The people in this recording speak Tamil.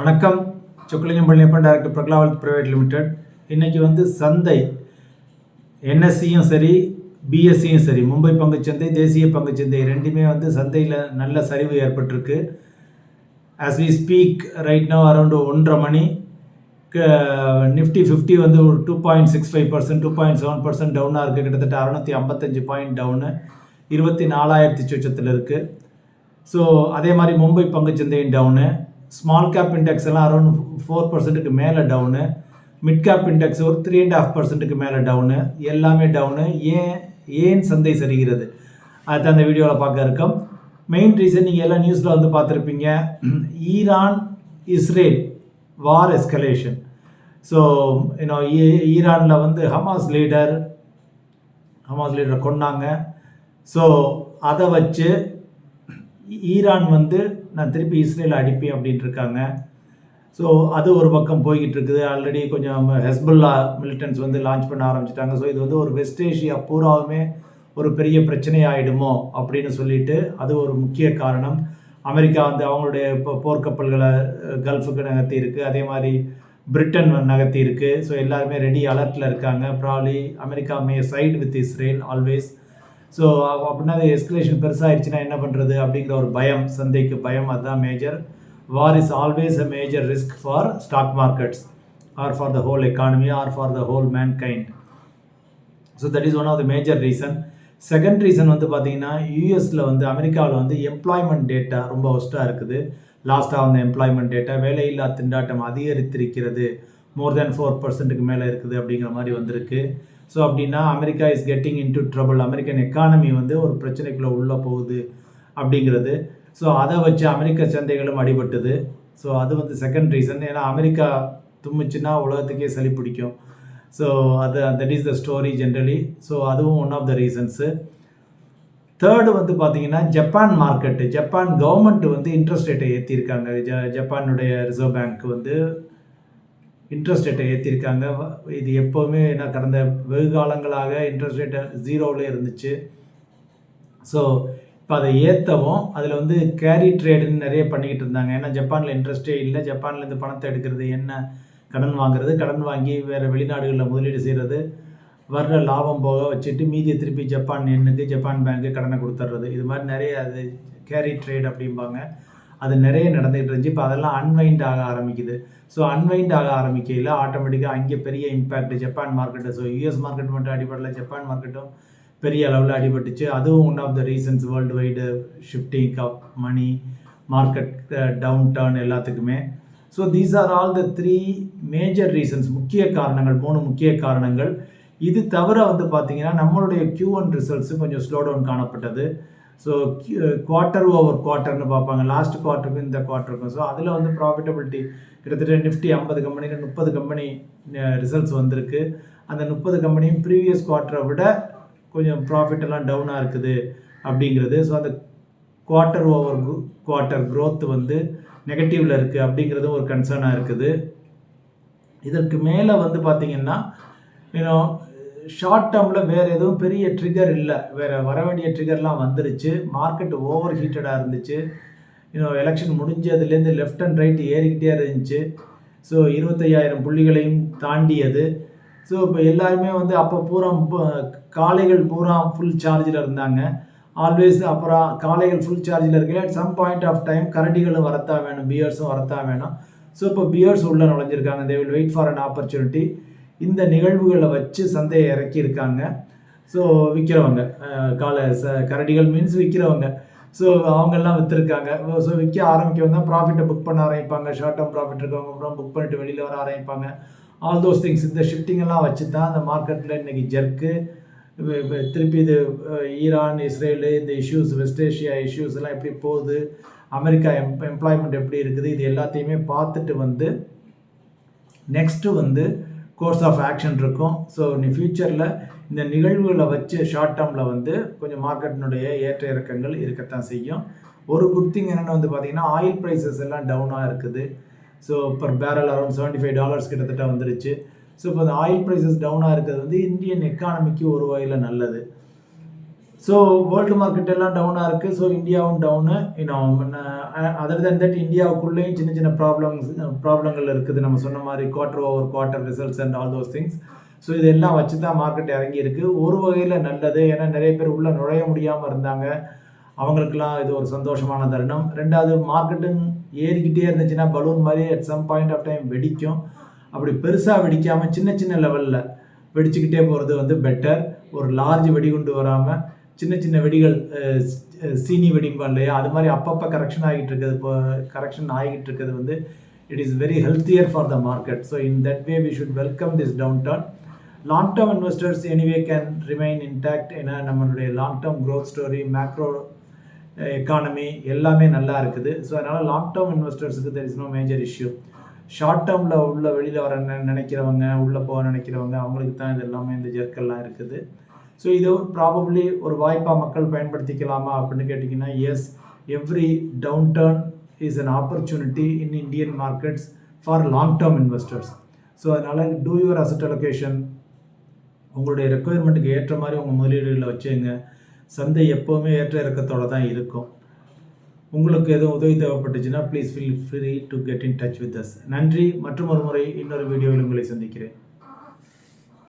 வணக்கம். Chockalingam Palaniappan director wealth private limited. இன்றைக்கி வந்து சந்தை. என்எஸ்சியும் சரி பிஎஸ்சியும் சரி மும்பை பங்குச்சந்தை தேசிய பங்குச்சந்தை ரெண்டுமே வந்து சந்தையில் நல்ல சரிவு ஏற்பட்டிருக்கு. As we speak right no around ஒன்றரை மணி. நிஃப்டி ஃபிஃப்டி வந்து ஒரு two point six five percent two point seven percent டவுனாக இருக்குது கிட்டத்தட்ட அறநூற்றி ஐம்பத்தஞ்சு பாயிண்ட் டவுனு. இருபத்தி நாலாயிரத்தி சுச்சத்தில் இருக்குது ஸோ அதே மாதிரி மும்பை பங்குச்சந்தையும் டவுனு. ஸ்மால் கேப் இண்டெக்ஸ் எல்லாம் அரௌண்ட் ஃபோர் பர்சன்ட்டுக்கு மேலே டவுனு மிட் கேப் இண்டெக்ஸ் ஒரு த்ரீ அண்ட் ஹாஃப் பர்சன்ட்டுக்கு மேலே டவுனு எல்லாமே டவுனு ஏன் ஏன் சந்தை சரிகிறது? அதுதான் அந்த வீடியோவில் பார்க்க இருக்கோம். மெயின் ரீசன் நீங்கள் எல்லாம் நியூஸில் வந்து பார்த்துருப்பீங்க. Iran Israel war escalation so you know ஈரானில் வந்து ஹமாஸ் லீடர் ஹமாஸ் லீடரை கொன்னாங்க. ஸோ அதை வச்சு ஈரான் வந்து நான் திருப்பி இஸ்ரேல் அடிப்பேன் அப்படின்ட்டு இருக்காங்க ஸோ அது ஒரு பக்கம் போய்கிட்டு இருக்குது ஆல்ரெடி கொஞ்சம் ஹெஸ்புல்லா மிலிட்டன்ஸ் வந்து லான்ச் பண்ண ஆரம்பிச்சிட்டாங்க. ஸோ இது வந்து ஒரு வெஸ்ட் ஏஷியா பூராவுமே ஒரு பெரிய பிரச்சனை ஆகிடுமோ அப்படின்னு சொல்லிட்டு அது ஒரு முக்கிய காரணம். அமெரிக்கா வந்து அவங்களுடைய இப்போ போர்க்கப்பல்களை கல்ஃபுக்கு நகர்த்தி இருக்குது அதே மாதிரி பிரிட்டன் நகர்த்தி இருக்குது ஸோ எல்லாருமே ரெடி அலர்ட்டில் இருக்காங்க. Probably America may side with Israel always so அப்படின்னா அது எஸ்கலேஷன் பெருசாகிடுச்சுன்னா என்ன பண்ணுறது அப்படிங்கிற ஒரு பயம் சந்தைக்கு பயம். அதுதான் major war is always a major risk for stock markets or for the whole economy or for the whole mankind so that is one of the major reason second reason வந்து பார்த்தீங்கன்னா யூஎஸில் வந்து அமெரிக்காவில் வந்து எம்ப்ளாய்மெண்ட் டேட்டா ரொம்ப ஒஸ்ட்டாக இருக்குது. லாஸ்ட்டாக வந்த எம்ப்ளாய்மெண்ட் டேட்டா வேலையில்லா திண்டாட்டம் அதிகரித்திருக்கிறது. மோர் தேன் ஃபோர் பர்சன்ட்டுக்கு மேலே இருக்குது அப்படிங்கிற மாதிரி வந்திருக்கு. ஸோ அப்படின்னா America is getting into trouble American economy வந்து ஒரு பிரச்சனைக்குள்ளே உள்ளே போகுது அப்படிங்கிறது. ஸோ அதை வச்சு அமெரிக்க சந்தைகளும் அடிபட்டுது. ஸோ அது வந்து செகண்ட் ரீசன் ஏன்னா அமெரிக்கா தும்முச்சுன்னா உலகத்துக்கே சளி பிடிக்கும். ஸோ அது that is the story generally so அதுவும் one of the reasons third வந்து பார்த்தீங்கன்னா ஜப்பான் மார்க்கெட்டு ஜப்பான் கவர்மெண்ட் வந்து இன்ட்ரெஸ்ட் ரேட்டை ஏற்றிருக்காங்க ஜ ஜப்பானுடைய ரிசர்வ் பேங்க் வந்து இன்ட்ரெஸ்ட் ரேட்டை ஏற்றிருக்காங்க இது எப்போவுமே நான் கடந்த வெகு காலங்களாக இன்ட்ரெஸ்ட் ரேட்டை ஜீரோவில் இருந்துச்சு. ஸோ இப்போ அதை ஏற்றவும் அதில் வந்து கேரி ட்ரேடுன்னு நிறைய பண்ணிக்கிட்டு இருந்தாங்க. ஏன்னா ஜப்பானில் இன்ட்ரெஸ்ட்டே இல்லை. ஜப்பானில் இருந்து பணத்தை எடுக்கிறது என்ன? கடன் வாங்குறது. கடன் வாங்கி வேறு வெளிநாடுகளில் முதலீடு செய்கிறது வர்ற லாபம் போக வச்சுட்டு மீதியை திருப்பி ஜப்பான் எண்ணுக்கு ஜப்பான் பேங்க்கு கடனை கொடுத்துட்றது இது மாதிரி நிறைய அது கேரி ட்ரேட் அப்படிம்பாங்க. அது நிறைய நடந்துகிட்டு இருந்துச்சு. இப்போ அதெல்லாம் அன்வைண்ட் ஆக ஆரம்பிக்குது. ஸோ அன்வைண்ட் ஆக ஆரம்பிக்கையில் ஆட்டோமேட்டிக்காக அங்கே பெரிய impact Japan market so US market மட்டும் அடிப்படையில் ஜப்பான் மார்க்கெட்டும் பெரிய அளவில் அடிபட்டுச்சு. அதுவும் one of the reasons worldwide shifting of money market downturn எல்லாத்துக்குமே. So these are all the three major reasons முக்கிய காரணங்கள் மூணு முக்கிய காரணங்கள். இது தவிர வந்து பார்த்திங்கன்னா நம்மளுடைய கியூ ஒன் ரிசல்ட்ஸு கொஞ்சம் ஸ்லோ டவுன் காணப்பட்டது. ஸோ குவார்ட்டர் ஓவர் குவார்ட்டர்னு பார்ப்பாங்க. லாஸ்ட் குவார்ட்டருக்கும் இந்த குவார்ட்டருக்கும் ஸோ அதில் வந்து ப்ராஃபிட்டபிலிட்டி கிட்டத்தட்ட நிஃப்டி ஐம்பது கம்பெனியில் முப்பது கம்பெனி ரிசல்ட்ஸ் வந்திருக்கு. அந்த முப்பது கம்பெனியும் ப்ரீவியஸ் குவார்ட்டரை விட கொஞ்சம் ப்ராஃபிட் எல்லாம் டவுனாக இருக்குது அப்படிங்கிறது. ஸோ அந்த குவார்ட்டர் ஓவர் குவார்ட்டர் க்ரோத் வந்து நெகட்டிவில் இருக்குது அப்படிங்கிறதும் ஒரு கன்சர்னாக இருக்குது. இதற்கு மேலே வந்து பார்த்திங்கன்னா யூனோ ஷார்ட் டேர்மில் வேறு எதுவும் பெரிய ட்ரிகர் இல்லை. வேறு வர வேண்டிய ட்ரிகர்லாம் வந்துருச்சு. மார்க்கெட் ஓவர் ஹீட்டடாக இருந்துச்சு. இன்னும் எலெக்ஷன் முடிஞ்சதுலேருந்து லெஃப்ட் அண்ட் ரைட் ஏறிக்கிட்டே இருந்துச்சு. ஸோ இருபத்தையாயிரம் புள்ளிகளையும் தாண்டியது. ஸோ இப்போ எல்லாருமே வந்து அப்போ பூரா ப- காளைகள் பூரா ஃபுல் சார்ஜில் இருந்தாங்க. ஆல்வேஸ் அப்புறம் காளைகள் ஃபுல் சார்ஜில் இருக்கல. At some point of time கரடிகளும் வரத்தான் வேணும். பியர்ஸும் வரத்தான் வேணும். ஸோ இப்போ பியர்ஸ் உள்ளே நுழைஞ்சிருக்காங்க. They will wait for an opportunity இந்த நிகழ்வுகளை வச்சு சந்தையை இறக்கியிருக்காங்க. ஸோ விற்கிறவங்க காலை ச கரடிகள் மீன்ஸ் விற்கிறவங்க ஸோ அவங்கெல்லாம் விற்றுருக்காங்க ஸோ விற்க ஆரம்பிக்கவும் தான் ப்ராஃபிட்டை புக் பண்ண ஆரம்பிப்பாங்க. ஷார்ட் டேர்ம் ப்ராஃபிட் இருக்கவங்க அப்புறம் புக் பண்ணிட்டு வெளியில் வர ஆரம்பிப்பாங்க. ஆல் தோஸ் திங்ஸ் இந்த ஷிஃப்டிங் எல்லாம் வச்சு தான் அந்த மார்க்கெட்டில் இன்னைக்கு ஜெர்க்கு திருப்பி இது ஈரான் இஸ்ரேலு இந்த இஷ்யூஸ் வெஸ்ட் ஏஷியா இஷ்யூஸ் எல்லாம் எப்படி போகுது அமெரிக்கா எம் எம்ப்ளாய்மெண்ட் எப்படி இருக்குது இது எல்லாத்தையுமே பார்த்துட்டு வந்து நெக்ஸ்ட்டு வந்து கோர்ஸ் ஆஃப் ஆக்ஷன் இருக்கும். ஸோ நீ ஃப்யூச்சரில் இந்த நிகழ்வுகளை வச்சு ஷார்ட் டேர்மில் வந்து கொஞ்சம் மார்க்கெட்டினுடைய ஏற்ற இறக்கங்கள் இருக்கத்தான் செய்யும். ஒரு குட் திங் என்னென்னு வந்து பார்த்தீங்கன்னா ஆயில் ப்ரைஸஸ் எல்லாம் டவுனாக இருக்குது. So per barrel around seventy five dollars கிட்டத்தட்ட வந்துருச்சு. ஸோ இப்போ அந்த ஆயில் ப்ரைஸஸ் டவுனாக இருக்கிறது வந்து இந்தியன் எக்கானமிக்கு ஒரு வகையில் நல்லது. ஸோ வேர்ல்டு மார்க்கெட் எல்லாம் டவுனாக இருக்குது ஸோ இந்தியாவும் டவுனு இன்னும் அதர் தன் தட் இந்தியாவுக்குள்ளேயும் சின்ன சின்ன ப்ராப்ளம்ஸ் ப்ராப்ளங்கள் இருக்குது. நம்ம சொன்ன மாதிரி quarter over quarter results and all those things so இதெல்லாம் வச்சு தான் மார்க்கெட் இறங்கி இருக்குது ஒரு வகையில் நல்லது. ஏன்னா நிறைய பேர் உள்ளே நுழைய முடியாமல் இருந்தாங்க. அவங்களுக்கெல்லாம் இது ஒரு சந்தோஷமான தருணம். ரெண்டாவது மார்க்கெட்டும் ஏறிக்கிட்டே இருந்துச்சுன்னா பலூன் மாதிரி at some point of time வெடிக்கும். அப்படி பெருசாக வெடிக்காமல் சின்ன சின்ன லெவலில் வெடிச்சுக்கிட்டே போகிறது வந்து பெட்டர் ஒரு லார்ஜ் வெடிகுண்டு வராமல் சின்ன சின்ன வெடிகள் சீனி வெடிப்பான் இல்லையா அது மாதிரி அப்பப்போ கரெக்ஷன் ஆகிட்டு இருக்குது இப்போ கரெக்ஷன் ஆகிட்டு இருக்கிறது வந்து it is very healthier for the market so in that way we should welcome this downturn long term investors anyway can remain intact ஏன்னா நம்மளுடைய long term growth story macro economy எல்லாமே நல்லா இருக்குது. ஸோ அதனால் long term இன்வெஸ்டர்ஸுக்கு there is no major issue short டேர்மில் உள்ள வெளியில் வர நினைக்கிறவங்க உள்ளே போக நினைக்கிறவங்க அவங்களுக்கு தான் இது எல்லாமே இந்த ஜெர்க்கெல்லாம் இருக்குது. ஸோ இது ப்ராபப்ளி ஒரு வாய்ப்பாக மக்கள் பயன்படுத்திக்கலாமா அப்படின்னு கேட்டிங்கன்னா yes every downturn is an opportunity in Indian markets for long term investors so அதனால் டூ யுவர் அசட் அலொகேஷன் உங்களுடைய ரெக்குயர்மெண்ட்டுக்கு ஏற்ற மாதிரி உங்கள் முதலீடுகளை வச்சுங்க. சந்தை எப்போவுமே ஏற்ற இறக்கத்தோடு தான் இருக்கும். உங்களுக்கு எதுவும் உதவி தேவைப்பட்டுச்சுன்னா please feel free to get in touch with us நன்றி மற்றும் ஒரு முறை இன்னொரு வீடியோவில் உங்களை சந்திக்கிறேன்.